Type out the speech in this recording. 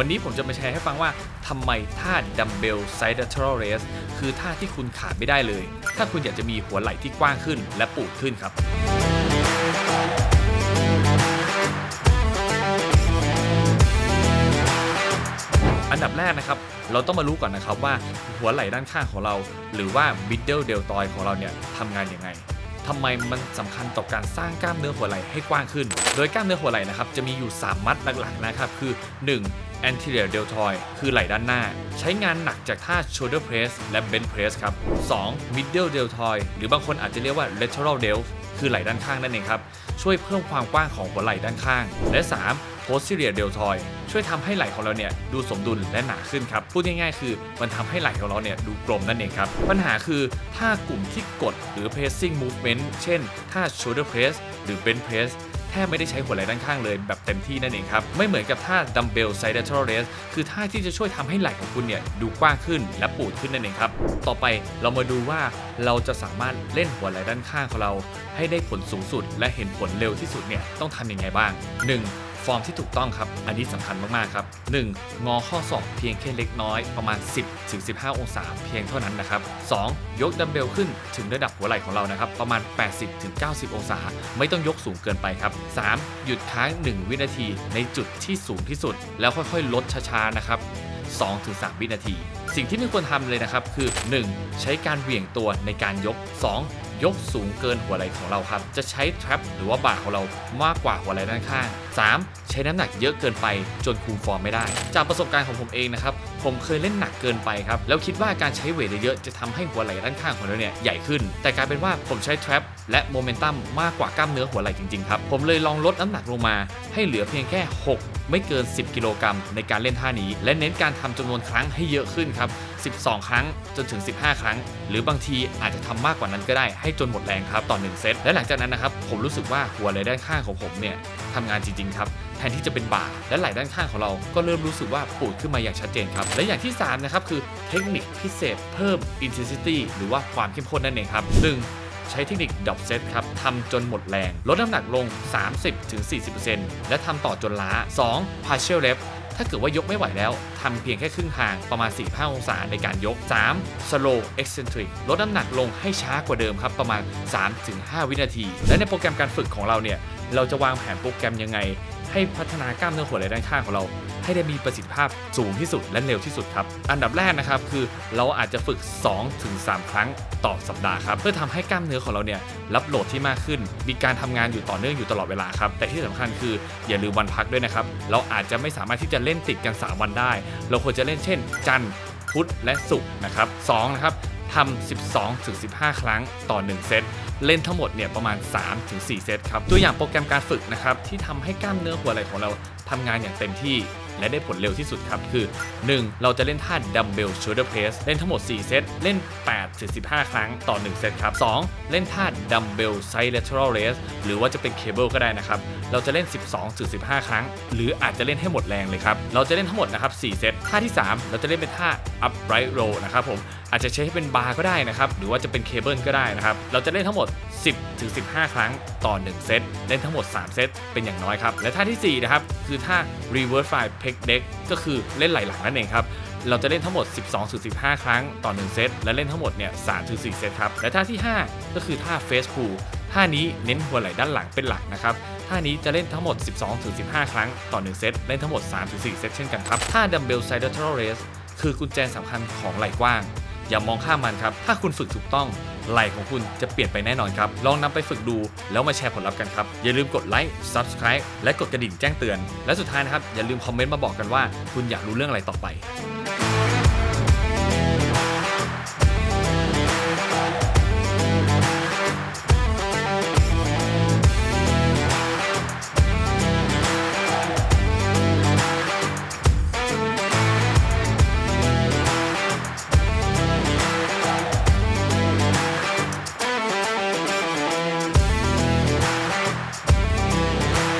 วันนี้ผมจะมาแชร์ให้ฟังว่าทำไมท่าดัมเบลไซด์ lateral raise คือท่าที่คุณขาดไม่ได้เลย ถ้าคุณอยากจะมีหัวไหล่ที่กว้างขึ้นและปูดขึ้นครับอันดับแรกนะครับ เราต้องมารู้ก่อนนะครับว่าหัวไหล่ด้านข้างของเรา หรือว่า middle deltoid ของเราเนี่ยทำงานยังไง ทำไมมันสำคัญต่อการสร้างกล้ามเนื้อหัวไหล่ให้กว้างขึ้น โดยกล้ามเนื้อหัวไหล่นะครับจะมีอยู่ 3 มัดหลักๆนะครับคือ 1. anterior deltoid คือไหล่ด้านหน้า ใช้งานหนักจากท่า shoulder press และ bench press ครับ 2. middle deltoid หรือบางคนอาจจะเรียกว่า lateral delt คือไหล่ด้านข้างนั่นเองครับ ช่วยเพิ่มความกว้างของหัวไหล่ด้านข้าง และ 3. Posterior deltoid ช่วยทำให้ไหล่ของเราเนี่ยดูสมดุลและหนาขึ้นครับ พูดง่ายๆ คือมันทำให้ไหล่ของเราเนี่ยดูกลมนั่นเองครับ ปัญหาคือถ้ากลุ่มที่กดหรือ pressing movement เช่นท่า shoulder press หรือ bench press แทบไม่ได้ใช้หัวไหล่ด้านข้างเลยแบบเต็มที่นั่นเองครับ ไม่เหมือนกับท่า dumbbell side lateral raise คือท่าที่จะช่วยทำให้ไหล่ของคุณเนี่ยดูกว้างขึ้นและปูดขึ้นนั่นเองครับ ต่อไปเรามาดูว่าเราจะสามารถเล่นหัวไหล่ด้านข้างของเรา ให้ได้ผลสูงสุด และเห็นผลเร็วที่สุดเนี่ยต้องทำยังไงบ้าง 1. ฟอร์มที่ถูกต้องครับ อันนี้สำคัญมากๆครับ 1. งอข้อศอกเพียงแค่เล็กน้อยประมาณ 10ถึง15 องศาเพียงเท่านั้นนะครับ 2. ยกดัมเบลขึ้นถึงระดับหัวไหล่ของเรานะครับ ประมาณ 80ถึง90 องศา ไม่ต้องยกสูงเกินไปครับ 3. หยุดค้าง 1 วินาทีในจุดที่สูงที่สุด แล้วค่อยๆ ลดช้าๆนะครับ 2-3 วินาที สิ่งที่ไม่ควรทำเลยนะครับคือ 1. ใช้การเหวี่ยงตัวในการยก 2. ยกสูงเกินหัวไหล่ของเราครับ จะใช้ trap หรือว่าบ่าของเรามากกว่าหัวไหล่ด้านข้าง 3. ใช้น้ำหนักเยอะเกินไปจนคุมฟอร์มไม่ได้ จากประสบการณ์ของผมเองนะครับ ผมเคยเล่นหนักเกินไปครับ แล้วคิดว่าการใช้เวทเยอะจะทำให้หัวไหล่ด้านข้างของเราเนี่ยใหญ่ขึ้น แต่กลายเป็นว่าผมใช้ trap และโมเมนตัมมากกว่ากล้ามเนื้อหัวไหล่จริงๆครับ ผมเลยลองลดน้ำหนักลงมา ให้เหลือเพียงแค่ 6ไม่เกิน 10 กิโลกรัมในการเล่นท่านี้ และเน้นการทำจำนวนครั้งให้เยอะขึ้นครับ 12 ครั้งจนถึง 15 ครั้ง หรือบางทีอาจจะทำมากกว่านั้นก็ได้ให้จนหมดแรงครับต่อ1เซตและหลังจากนั้นนะครับผมรู้สึกว่าหัวไหล่ด้านข้างของผมเนี่ยทำงานจริง ๆ ครับแทนที่จะเป็นบ่าและไหล่ด้านข้างของเราก็เริ่มรู้สึกว่าปูดขึ้นมาอย่างชัดเจนครับ และอย่างที่ 3 นะครับ คือเทคนิคพิเศษเพิ่ม intensity หรือว่าความเข้มข้นนั่นเองครับ 1. ใช้เทคนิคด o อ set ครับทำจนหมดแรง ลดน้ำหนักลง 30-40%และทำต่อจนล้า 2. partial rep ถ้าเกิดว่ายกไม่ไหวแล้วทำเพียงแค่ครึ่งทางประมาณ 4-5 องศาในการยก 3. slow eccentric ลดน้ำหนักลงให้ช้ากว่าเดิมครับประมาณ 3-5 วินาที และในโปรแกรมการฝึกของเราเนี่ยเราจะวางแผนโปรแกรมยังไง ให้พัฒนากล้ามเนื้อหัวไหล่ด้านข้างของเรา ให้ได้มีประสิทธิภาพสูงที่สุดและเร็วที่สุดครับ อันดับแรกนะครับคือเราอาจจะฝึก 2-3 ครั้งต่อสัปดาห์ครับ เพื่อทำให้กล้ามเนื้อของเราเนี่ยรับโหลดที่มากขึ้น มีการทำงานอยู่ต่อเนื่องอยู่ตลอดเวลาครับ แต่ที่สำคัญคืออย่าลืมวันพักด้วยนะครับ เราอาจจะไม่สามารถที่จะเล่นติดกัน 3 วันได้ เราควรจะเล่นเช่น จันทร์พุธและศุกร์นะครับ2นะครับทำ 12-15 ครั้งต่อ 1 เซต เล่นทั้งหมดเนี่ยประมาณ 3-4 เซตครับ ตัวอย่างโปรแกรมการฝึกนะครับ ที่ทำให้กล้ามเนื้อหัวไหล่ของเราทำงานอย่างเต็มที่ และได้ผลเร็วที่สุดครับ คือ 1. เราจะเล่นท่า dumbbell shoulder press เล่นทั้งหมด 4 เซต เล่น8-15ครั้งต่อ 1 เซตครับ 2. เล่นท่า dumbbell side lateral raise หรือว่าจะเป็น cable ก็ได้นะครับ เราจะเล่น 12-15 ครั้ง หรืออาจจะเล่นให้หมดแรงเลยครับ เราจะเล่นทั้งหมดนะครับ 4 เซต ท่าที่ 3 เราจะเล่นเป็นท่า upright row นะครับผม อาจจะใช้ให้เป็นบาร์ก็ได้นะครับ หรือว่าจะเป็นเคเบิลก็ได้นะครับ เราจะเล่นทั้งหมด 10ถึง15 ครั้งต่อ 1 เซต เล่นทั้งหมด 3 เซต เป็นอย่างน้อยครับ และท่าที่4นะครับ คือท่า reverse fly pec deck ก็คือเล่นไหล่หลังนั่นเองครับ เราจะเล่นทั้งหมด 12-15 ครั้งต่อ 1 เซต และเล่นทั้งหมดเนี่ย3-4 เซตครับ และท่าที่ 5 ก็คือท่า face pull ท่านี้เน้นหัวไหล่ด้านหลังเป็นหลักนะครับ ท่านี้จะเล่นทั้งหมด 12-15 ครั้งต่อ 1 เซต เล่นทั้งหมด 3-4 เซตเช่นกันครับ ท่า dumbbell side lateral raise คือกุญแจสำคัญของไหล่กว้าง อย่ามองข้ามมันครับ ถ้าคุณฝึกถูกต้องไหล่ของคุณจะเปลี่ยนไปแน่นอนครับ ลองนำไปฝึกดูแล้วมาแชร์ผลลัพธ์กันครับ อย่าลืมกดไลค์ Subscribe และกดกระดิ่งแจ้งเตือน และสุดท้ายนะครับ อย่าลืมคอมเมนต์มาบอกกันว่า คุณอยากรู้เรื่องอะไรต่อไป